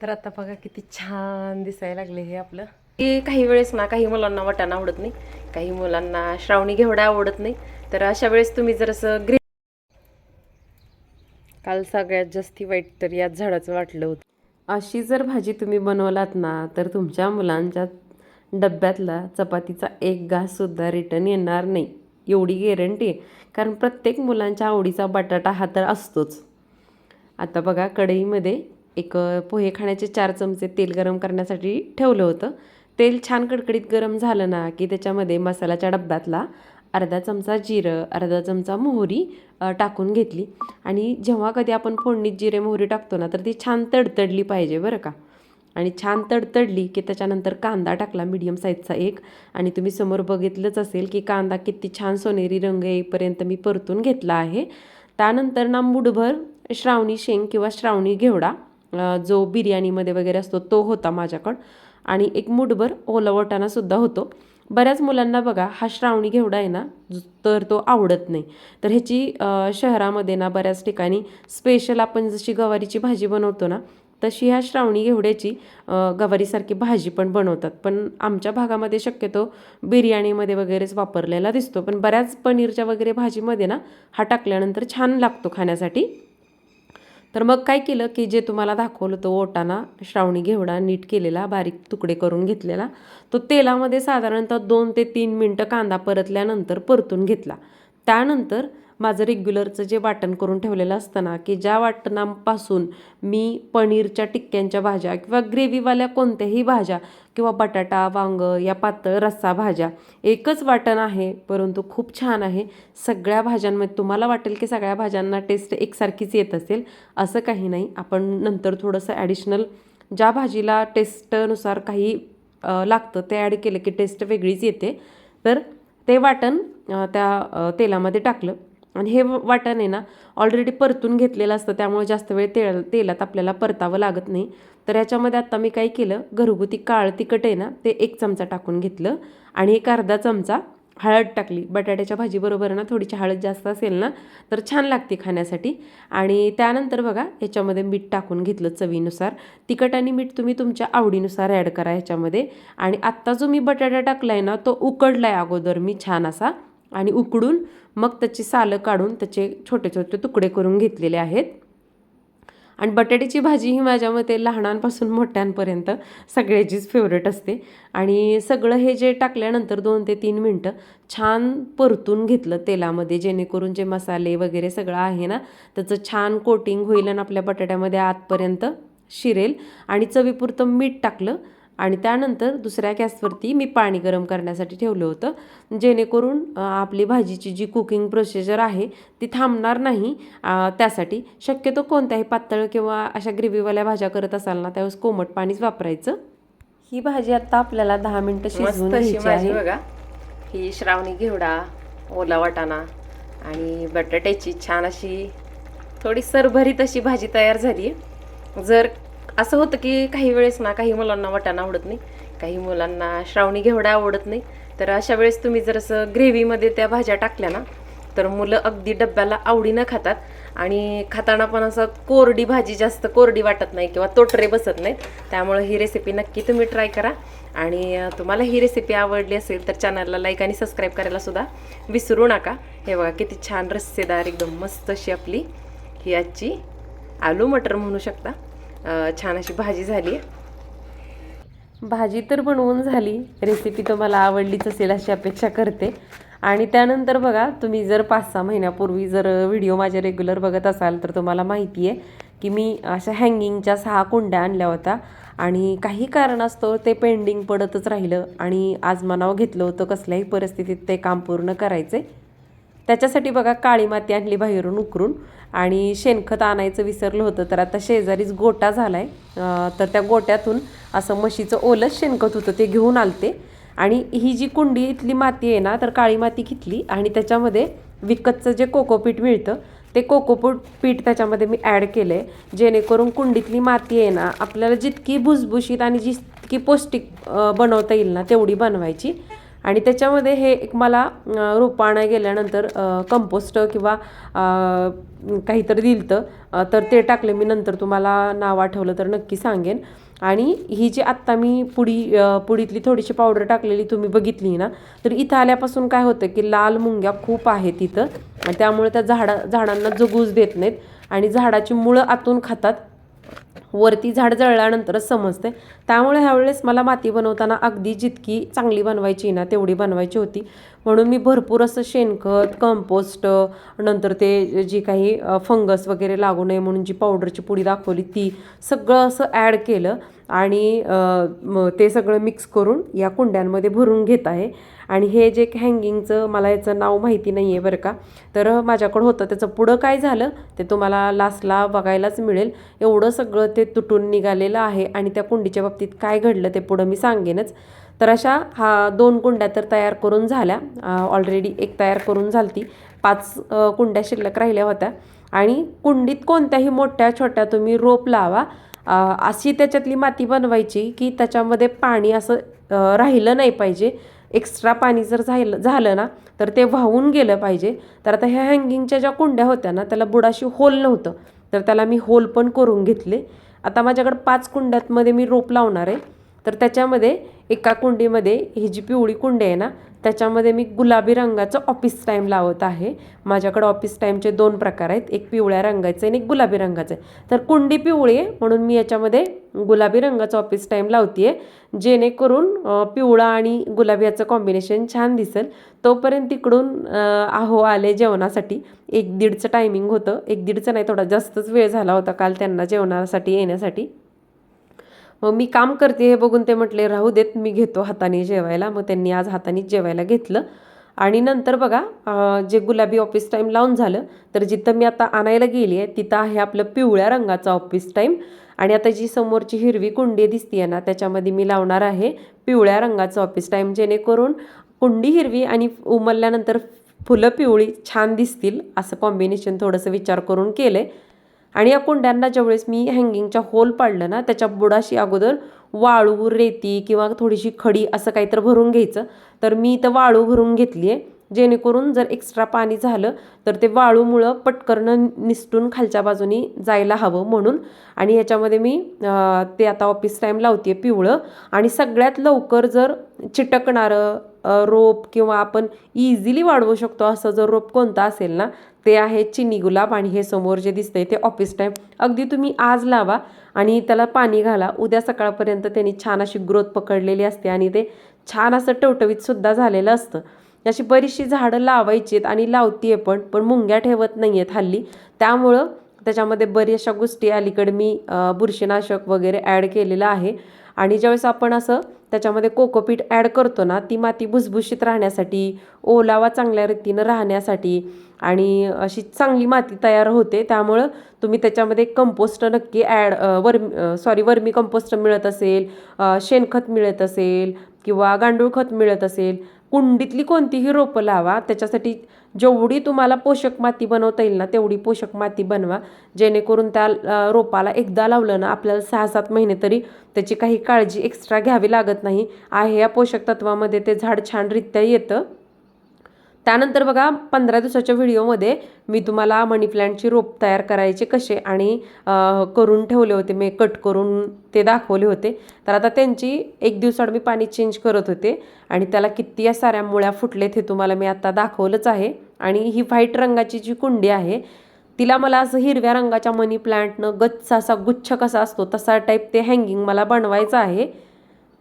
तर आता बघा किती छान दिसायला लागले हे आपलं. हे काही वेळेस ना काही मुलांना वाटाणा आवडत नाही काही मुलांना श्रावणी घेवडा आवडत नाही. तर अशा वेळेस तुम्ही जर असं ग्रे काल सगळ्यात जास्ती वाईट तर याच झाडाचं वाटलं होतं. अशी जर भाजी तुम्ही बनवलात ना तर तुमच्या मुलांच्या डब्यातला चपातीचा एक घाससुद्धा रिटर्न येणार नाही. एवढी गॅरंटी आहे. कारण प्रत्येक मुलांच्या आवडीचा बटाटा हा तर असतोच. आता बघा कढईमध्ये एक पोहे खाण्याचे चार चमचे तेल गरम करण्यासाठी ठेवलं होतं. तेल छान कडकडीत गरम झालं ना की त्याच्यामध्ये मसाल्याच्या डब्यातला अर्धा चमचा जिरं अर्धा चमचा मोहरी टाकून घेतली. आणि जेव्हा कधी आपण फोडणीत जिरे मोहरी टाकतो ना तर ती छान तडतडली पाहिजे बरं का. आणि छान तडतडली की त्याच्यानंतर कांदा टाकला मीडियम साईजचा एक. आणि तुम्ही समोर बघितलंच असेल की कांदा किती छान सोनेरी रंग येईपर्यंत मी परतून घेतला आहे. त्यानंतर ना मुठभर श्रावणी शेंग किंवा श्रावणी घेवडा जो बिर्याणीमध्ये वगैरे असतो तो होता माझ्याकडं. आणि एक मुठभर ओला वाटाणासुद्धा होतो. बऱ्याच मुलांना बघा हा श्रावणी घेवडा आहे ना तर तो आवडत नाही. तर ह्याची शहरामध्ये ना बऱ्याच ठिकाणी स्पेशल आपण जशी गवारीची भाजी बनवतो ना तशी ह्या श्रावणी घेवड्याची गवारीसारखी भाजी पण बनवतात. पण आमच्या भागामध्ये शक्यतो बिर्याणीमध्ये वगैरेच वापरलेला दिसतो. पण बऱ्याच पनीरच्या वगैरे भाजीमध्ये ना हा टाकल्यानंतर छान लागतो खाण्यासाठी. तर मग काय केलं की जे तुम्हाला दाखवलं तो ओटाना श्रावणी घेवडा नीट केलेला बारीक तुकडे करून घेतलेला तो तेलामध्ये साधारणतः दोन ते तीन मिनटं कांदा परतल्यानंतर परतून घेतला. त्यानंतर माझं रेग्युलरचं जे वाटण करून ठेवलेलं असतं ना की ज्या वाटणापासून मी पनीरच्या टिक्क्यांच्या भाज्या किंवा ग्रेव्हीवाल्या कोणत्याही भाज्या किंवा बटाटा वांग या पातळ रस्सा भाज्या एकच वाटण आहे परंतु खूप छान आहे. सगळ्या भाज्यांमध्ये तुम्हाला वाटेल की सगळ्या भाज्यांना टेस्ट एकसारखीच येत असेल असं काही नाही. आपण नंतर थोडंसं ॲडिशनल ज्या भाजीला टेस्टनुसार काही लागतं ते ॲड केलं की टेस्ट वेगळीच येते. तर ते वाटण त्या तेलामध्ये टाकलं. आणि हे वाटण आहे ना ऑलरेडी परतून घेतलेलं असतं त्यामुळे जास्त वेळ तेल तेलात आपल्याला परतावं लागत नाही. तर याच्यामध्ये आत्ता मी काय केलं घरगुती काळ तिखट आहे ना ते एक चमचा टाकून घेतलं आणि एक अर्धा चमचा हळद टाकली. बटाट्याच्या भाजीबरोबर ना थोडीशी हळद जास्त असेल ना तर छान लागते खाण्यासाठी. आणि त्यानंतर बघा ह्याच्यामध्ये मीठ टाकून घेतलं चवीनुसार. तिखट आणि मीठ तुम्ही तुमच्या आवडीनुसार ॲड करा ह्याच्यामध्ये आणि आत्ता जो मी बटाटा टाकला आहे ना तो उकडला आहे अगोदर मी छान असा. आणि उकडून मग त्याची सालं काढून त्याचे छोटे छोटे तुकडे करून घेतलेले आहेत. आणि बटाट्याची भाजी ही माझ्या मते लहानांपासून मोठ्यांपर्यंत सगळ्याचीच फेवरेट असते. आणि सगळं हे जे टाकल्यानंतर दोन ते तीन मिनटं छान परतून घेतलं तेलामध्ये जेणेकरून जे मसाले वगैरे सगळं आहे ना त्याचं छान कोटिंग होईल आणि आपल्या बटाट्यामध्ये आतपर्यंत शिरेल. आणि चवीपुरतं मीठ टाकलं आणि त्यानंतर दुसऱ्या गॅसवरती मी पाणी गरम करण्यासाठी ठेवलं होतं. जेणेकरून आपली भाजीची जी कुकिंग प्रोसिजर आहे ती थांबणार नाही. त्यासाठी शक्यतो कोणत्याही पातळ किंवा अशा ग्रेव्हीवाल्या भाज्या करत असाल ना त्यावेळेस कोमट पाणीच वापरायचं. ही भाजी आता आपल्याला दहा मिनिटं शिजवून घ्यायची आहे. बघा. ही श्रावणी घेवडा ओला वाटाणा आणि बटाट्याची छान अशी थोडी सरभरीत अशी भाजी तयार झाली जर असं होतं की काही वेळेस ना काही मुलांना वाटाणा आवडत नाही काही मुलांना श्रावणी घेवडा आवडत नाही. तर अशा वेळेस तुम्ही जर असं ग्रेव्हीमध्ये त्या भाज्या टाकल्या ना तर मुलं अगदी डब्याला आवडीनं खातात. आणि खाताना पण असं कोरडी भाजी जास्त कोरडी वाटत नाही किंवा तोटरे बसत नाहीत. त्यामुळं ही रेसिपी नक्की तुम्ही ट्राय करा. आणि तुम्हाला ही रेसिपी आवडली असेल तर चॅनलला लाईक आणि सबस्क्राईब करायला सुद्धा विसरू नका. हे बघा किती छान रस्सेदार एकदम मस्त अशी आपली ही आजची आलू मटर म्हणू शकता. छान अशी भाजी झाली. भाजी तर बनवून झाली. रेसिपी तुम्हाला आवडलीच असेल अशी अपेक्षा करते. आणि त्यानंतर बघा तुम्ही जर पाच सहा महिन्यापूर्वी जर व्हिडिओ माझे रेग्युलर बघत असाल तर तुम्हाला माहिती आहे की मी अशा हँगिंगच्या सहा कुंड्या आणल्या होत्या. आणि काही कारणास्तव ते पेंडिंग पडतच राहिलं. आणि आज मनाव घेतलं होतं कसल्याही परिस्थितीत ते काम पूर्ण करायचे. त्याच्यासाठी बघा काळी माती आणली बाहेरून उकरून आणि शेणखत आणायचं विसरलं होतं तर आता शेजारीच गोटा झाला आहे तर त्या गोट्यातून असं म्हशीचं ओलंच शेणखत होतं ते घेऊन आलते. आणि ही जी कुंडी इथली माती आहे ना तर काळी माती घेतली आणि त्याच्यामध्ये विकतचं जे कोकोपीठ मिळतं ते कोकोपीट पीठ त्याच्यामध्ये मी ॲड केलं आहे जेणेकरून कुंडीतली माती आहे ना आपल्याला जितकी भुसभुशीत आणि जितकी पौष्टिक बनवता येईल ना तेवढी बनवायची. आणि त्याच्यामध्ये हे एक मला रोपानं गेल्यानंतर कंपोस्ट किंवा काहीतरी दिलं तर ते टाकले मी. नंतर तुम्हाला नाव आठवलं तर नक्की सांगेन. आणि ही जी आत्ता मी पुडी पुडीतली थोडीशी पावडर टाकलेली तुम्ही बघितली ना तर इथं आल्यापासून काय होतं की लाल मुंग्या खूप आहेत इथं. त्यामुळे त्या झाडा झाडांना जगूच देत नाहीत आणि झाडाची मुळं आतून खातात. वरती झाड जळल्यानंतरच समजते त्यामुळे ह्यावेळेस मला माती बनवताना अगदी जितकी चांगली बनवायची ना तेवढी बनवायची होती. म्हणून मी भरपूर असं शेणखत कंपोस्ट नंतर ते जी काही फंगस वगैरे लागू नये म्हणून जी पावडरची पुडी दाखवली ती सगळं असं ॲड केलं. आणि ते सगळं मिक्स करून या कुंड्यांमध्ये भरून घेत आहे. आणि हे जे हँगिंगचं मला याचं नाव माहिती नाही आहे बरं का. तर माझ्याकडं होतं त्याचं पुढं काय झालं ते तुम्हाला लास्टला बघायलाच मिळेल. एवढं सगळं ते तुटून निघालेलं आहे आणि त्या कुंडीच्या बाबतीत काय घडलं ते पुढं मी सांगेनच. तर अशा हा दोन कुंड्या तर तयार करून झाल्या. ऑलरेडी एक तयार करून झालती. पाच कुंड्या शिल्लक राहिल्या होत्या. आणि कुंडीत कोणत्याही मोठ्या छोट्या तुम्ही रोप लावा अशी त्याच्यातली माती बनवायची की त्याच्यामध्ये पाणी असं राहिलं नाही पाहिजे. एक्स्ट्रा पाणी जर झालं झालं ना तर ते वाहून गेलं पाहिजे. तर आता ह्या हँगिंगच्या ज्या कुंड्या होत्या ना त्याला बुडाशी होल नव्हतं. तर त्याला मी होल पण करून घेतले. आता माझ्याकडे पाच कुंड्यातमध्ये मी रोप लावणार आहे. तर त्याच्यामध्ये एका कुंडीमध्ये ही जी पिवळी कुंडी आहे ना त्याच्यामध्ये मी गुलाबी रंगाचं ऑफिस टाईम लावत आहे. माझ्याकडे ऑफिस टाईमचे दोन प्रकार आहेत. एक पिवळ्या रंगाचं आणि एक गुलाबी रंगाचं. आहे तर कुंडी पिवळी आहे म्हणून मी याच्यामध्ये गुलाबी रंगाचं ऑफिस टाईम लावते आहे जेणेकरून पिवळा आणि गुलाबी याचं कॉम्बिनेशन छान दिसेल. तोपर्यंत तिकडून आहो आले जेवणासाठी. एक दीडचं टायमिंग होतं. एक दीडचं नाही थोडा जास्तच वेळ झाला होता काल त्यांना जेवणासाठी येण्यासाठी. मग मी काम करते हे बघून ते म्हटले राहू देत मी घेतो हाताने जेवायला. मग त्यांनी आज हातानेच जेवायला घेतलं. आणि नंतर बघा जे गुलाबी ऑफिस टाईम लावून झालं तर जिथं मी आता आणायला गेली आहे तिथं आहे आपलं पिवळ्या रंगाचं ऑफिस टाईम आणि आता जी समोरची हिरवी कुंडी दिसतीये ना त्याच्यामध्ये मी लावणार आहे पिवळ्या रंगाचं ऑफिस टाईम जेणेकरून कुंडी हिरवी आणि उमलल्यानंतर फुलं पिवळी छान दिसतील असं कॉम्बिनेशन थोडंसं विचार करून केलं आहे आणि या कुंड्यांना ज्यावेळेस मी हँगिंगच्या होल पाडलं ना त्याच्या बुडाशी अगोदर वाळू रेती किंवा थोडीशी खडी असं काहीतरी भरून घ्यायचं. तर मी इथं वाळू भरून घेतली आहे जेणेकरून जर एक्स्ट्रा पाणी झालं तर ते वाळूमुळं पटकरणं निसटून खालच्या बाजूनी जायला हवं म्हणून. आणि याच्यामध्ये मी ते आता ऑफिस टाईम लावते पिवळं. आणि सगळ्यात लवकर जर चिटकणारं रोप किंवा आपण इझिली वाढवू शकतो असं जर रोप कोणतं असेल ना ते आहे चिनी गुलाब. आणि हे समोर जे दिसतंय ते ऑफिस टाईम अगदी तुम्ही आज लावा आणि त्याला पाणी घाला. उद्या सकाळपर्यंत त्यांनी छान अशी ग्रोथ पकडलेली असते आणि ते छान असं टवटवीत सुद्धा झालेलं असतं. अशी बरीचशी झाडं लावायची आहेत आणि आहे पण पण मुंग्या ठेवत नाही आहेत हल्ली. त्यामुळं त्याच्यामध्ये बऱ्याचशा गोष्टी अलीकडे मी बुरशीनाशक वगैरे ॲड केलेलं आहे. आणि ज्यावेळेस आपण असं त्याच्यामध्ये कोकोपीट ॲड करतो ना ती माती भुसभुशीत राहण्यासाठी ओलावा चांगल्या रीतीनं राहण्यासाठी आणि अशी चांगली माती तयार होते. त्यामुळं तुम्ही त्याच्यामध्ये कंपोस्ट नक्की add vermi sorry vermicompost मिळत असेल शेणखत मिळत असेल किंवा गांडूळ खत मिळत असेल कुंडीतली कोणतीही रोपं लावा त्याच्यासाठी जेवढी तुम्हाला पोषक माती बनवता येईल ना तेवढी पोषक माती बनवा. जेणेकरून त्या रोपाला एकदा लावलं ना आपल्याला सहा सात महिने तरी त्याची काही काळजी एक्स्ट्रा घ्यावी लागत नाही. आहे या पोषक तत्वामध्ये ते झाड छानरित्या येतं. त्यानंतर बघा पंधरा दिवसाच्या व्हिडिओमध्ये मी तुम्हाला मनी प्लॅन्टची रोप तयार करायचे कसे आणि करून ठेवले होते. मी कट करून ते दाखवले होते. तर आता त्यांची एक दिवसाड मी पाणी चेंज करत होते आणि त्याला किती या साऱ्या मुळ्या फुटलेत हे तुम्हाला मी आता दाखवलंच आहे. आणि ही व्हाईट रंगाची जी कुंडी आहे तिला मला असं हिरव्या रंगाच्या मनी प्लांटनं गच्च असा गुच्छ कसा असतो तसा टाईप ते हँगिंग मला बनवायचं आहे.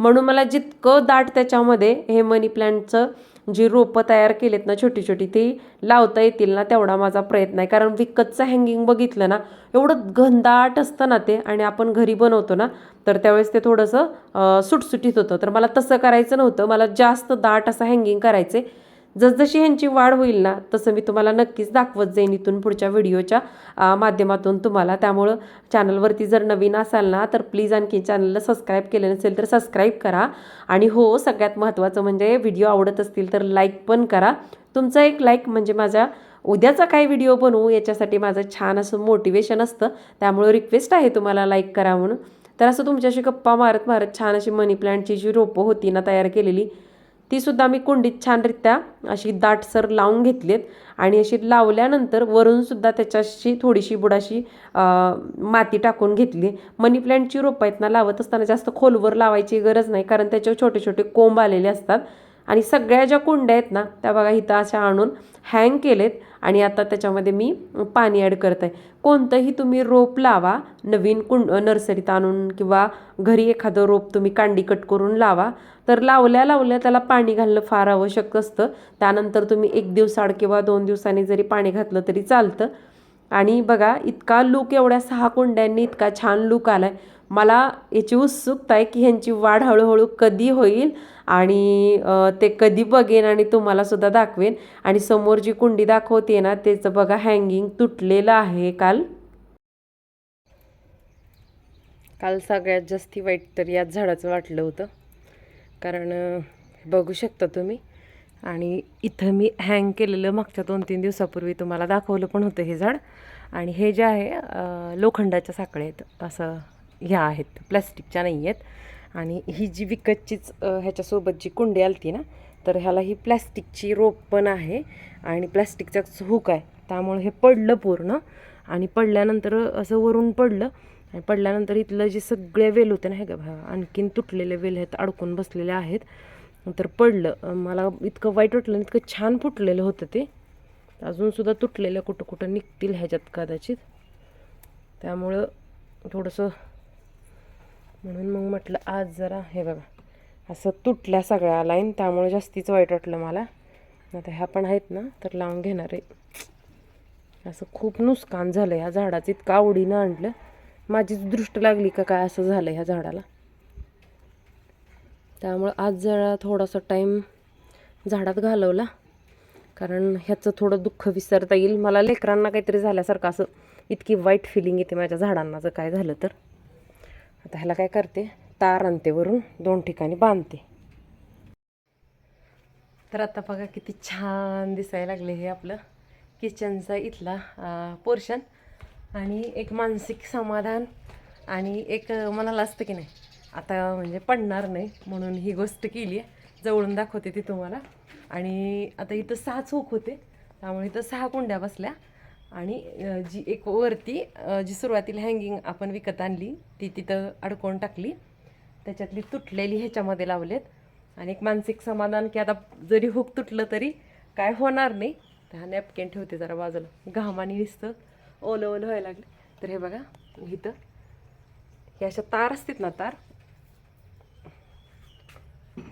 म्हणून मला जितकं दाट त्याच्यामध्ये हे मनी प्लांटचं जी रोपं तयार केलेत ना छोटी छोटी ती लावता येतील ना तेवढा माझा प्रयत्न आहे. कारण विकतचं हँगिंग बघितलं ना एवढं घनदाट असतं ना ते आणि आपण घरी बनवतो ना तर त्यावेळेस ते थोडंसं सुटसुटीत होतं. तर मला तसं करायचं नव्हतं. मला जास्त दाट असं हँगिंग करायचे. जसजशी ह्यांची वाढ होईल ना तसं मी तुम्हाला नक्कीच दाखवत जाईन इथून पुढच्या व्हिडिओच्या माध्यमातून तुम्हाला. त्यामुळं चॅनलवरती जर नवीन असाल ना तर प्लीज आणखी चॅनलला सबस्क्राईब केलं नसेल तर सबस्क्राईब करा. आणि हो सगळ्यात महत्त्वाचं म्हणजे व्हिडिओ आवडत असतील तर लाईक पण करा. तुमचा एक लाईक म्हणजे माझ्या उद्याचा काय व्हिडिओ बनवू याच्यासाठी माझं छान असं मोटिवेशन असतं. त्यामुळं रिक्वेस्ट आहे तुम्हाला लाईक करा म्हणून. तर असं तुमच्याशी गप्पा मारत मारत छान अशी मनी प्लांटची जी रोपं होती ना तयार केलेली तीसुद्धा मी कुंडीत छानरित्या अशी दाटसर लावून घेतलीत आणि अशी लावल्यानंतर वरूनसुद्धा त्याच्याशी थोडीशी बुडाशी माती टाकून घेतली. मनी प्लॅन्टची रोपं आहेत ना लावत असताना जास्त खोलवर लावायची गरज नाही कारण त्याच्यावर छोटे छोटे कोंब आलेले असतात. आणि सगळ्या ज्या कुंड्या आहेत ना त्या बघा इथं अशा आणून हँग केलेत आणि आता त्याच्यामध्ये मी पाणी ॲड करत आहे कोणतंही तुम्ही रोप लावा नवीन कुंड नर्सरीत आणून किंवा घरी एखादं रोप तुम्ही कांडी कट करून लावा तर लावल्या लावल्या त्याला पाणी घालणं फार आवश्यक असतं. त्यानंतर तुम्ही एक दिवसाआड किंवा दोन दिवसांनी जरी पाणी घातलं तरी चालतं. आणि बघा इतका लूक एवढ्या सहा कुंड्यांनी इतका छान लूक आला आहे मला याची उत्सुकता आहे की ह्यांची वाढ हळूहळू कधी होईल आणि ते कधी बघेन आणि तुम्हालासुद्धा दाखवेन. आणि समोर जी कुंडी दाखवते ना त्याचं बघा हँगिंग तुटलेलं आहे काल. काल सगळ्यात जास्ती वाईट तर याच झाडाचं वाटलं होतं. कारण बघू शकता तुम्ही. आणि इथं मी हँग केलेलं मागच्या दोन तीन दिवसापूर्वी तुम्हाला दाखवलं पण होतं हे झाड. आणि हे जे आहे लोखंडाच्या साखळ्या आहेत. असं ह्या आहेत प्लॅस्टिकच्या नाही आहेत. आणि ही जी विकतचीच ह्याच्यासोबत जी कुंडी आलती ना तर ह्याला ही प्लॅस्टिकची रोप पण आहे. आणि प्लॅस्टिकचाच हुक आहे. त्यामुळे हे पडलं पूर्ण. आणि पडल्यानंतर असं वरून पडलं. आणि पडल्यानंतर इथलं जे सगळे वेल होते ना हे का भा आणखीन तुटलेले वेल आहेत अडकून बसलेले आहेत. तर पडलं. मला इतकं वाईट वाटलं इतकं छान फुटलेलं होतं ते. अजूनसुद्धा तुटलेलं कुठं कुठं निघतील ह्याच्यात कदाचित. त्यामुळं थोडंसं म्हणून मग म्हटलं आज जरा हे बघा असं तुटल्या सगळ्या लाईन त्यामुळे जास्तीच वाईट वाटलं मला. आता ह्या पण आहेत ना तर लावून घेणार आहे. असं खूप नुकसान झालं ह्या झाडाचं इतकं आवडीनं आणलं. माझीच दृष्ट लागली का काय असं झालं ह्या झाडाला. त्यामुळं आज जरा थोडासा टाईम झाडात घालवला. कारण ह्याचं थोडं दुःख विसरता येईल. मला लेकरांना काहीतरी झाल्यासारखं असं इतकी वाईट फिलिंग येते माझ्या झाडांना जर काय झालं तर. आता ह्याला काय करते? तार आणते वरून दोन ठिकाणी बांधते. तर आता बघा किती छान दिसायला लागले हे आपलं किचनचा इथला पोर्शन. आणि एक मानसिक समाधान आणि एक मनाला असतं की नाही आता म्हणजे पडणार नाही म्हणून ही गोष्ट केली आहे. जवळून दाखवते ती तुम्हाला. आणि आता इथं सहा चूक होते त्यामुळे इथं सहा कुंड्या बसल्या. आणि जी एक वरती जी सुरुवातीला हँगिंग आपण विकत आणली ती तिथं अडकवून टाकली. त्याच्यातली तुटलेली ह्याच्यामध्ये लावलेत. आणि एक मानसिक समाधान की आता जरी हुक तुटलं तरी काय होणार नाही. तर हा नॅपकिन ठेवते जरा बाजूला. घामाने दिसतं ओलं ओलं व्हायला लागले. तर हे बघा इथं. हे अशा तार असतात ना तार?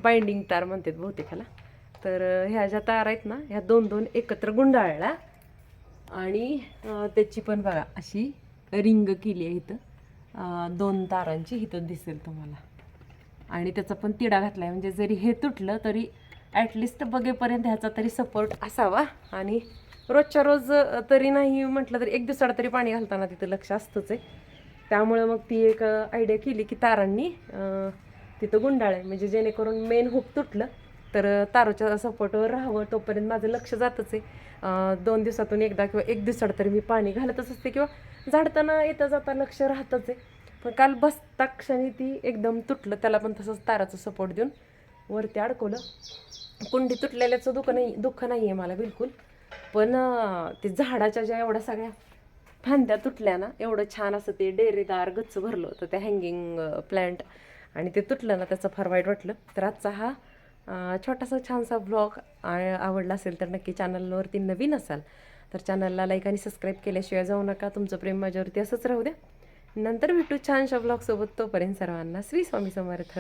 बाइंडिंग तार म्हणतात बहुतेक ह्याला तर ह्या ज्या तार आहेत ना ह्या दोन दोन एकत्र गुंडाळल्या. आणि त्याची पण बघा अशी रिंग केली आहे इथं. दोन तारांची इथं दिसेल तुम्हाला. आणि त्याचा पण तिडा घातला आहे म्हणजे जरी हे तुटलं तरी ॲटलिस्ट बघेपर्यंत ह्याचा तरी सपोर्ट असावा. आणि रोजच्या रोज तरी नाही म्हटलं तरी एक दिवसाला तरी पाणी घालताना तिथं लक्ष असतंच आहे. त्यामुळं मग ती एक आयडिया केली की तारांनी तिथं तिथं गुंडाळे म्हणजे जेणेकरून मेन हुक तुटलं. तर तारोच्या सपोर्टवर राहावं तोपर्यंत माझं लक्ष जातच आहे. दोन दिवसातून एकदा किंवा एक दिवसाड तरी मी पाणी घालतच असते किंवा झाडताना येता जाता लक्ष राहतच आहे. पण काल बसता क्षणी ती एकदम तुटलं त्याला पण तसंच ताराचं सपोर्ट देऊन वरती अडकवलं. कुंडी तुटलेल्याचं दुःख नाही दुःख नाही आहे मला बिलकुल. पण ते झाडाच्या ज्या एवढ्या सगळ्या फांद्या तुटल्या ना एवढं छान असं ते डेरेदार गच्च भरलं होतं ते हँगिंग प्लॅन्ट आणि ते तुटलं ना त्याचं फार वाईट वाटलं. तर आजचा हा छोटासा छानसा ब्लॉग आवडला असेल तर नक्की चॅनलवरती नवीन असाल तर चॅनलला लाईक आणि सबस्क्राईब केल्याशिवाय जाऊ नका. तुमचं प्रेम माझ्यावरती असंच राहू द्या. नंतर भेटू छानशा ब्लॉगसोबत तोपर्यंत सर्वांना श्री स्वामी समर्थ.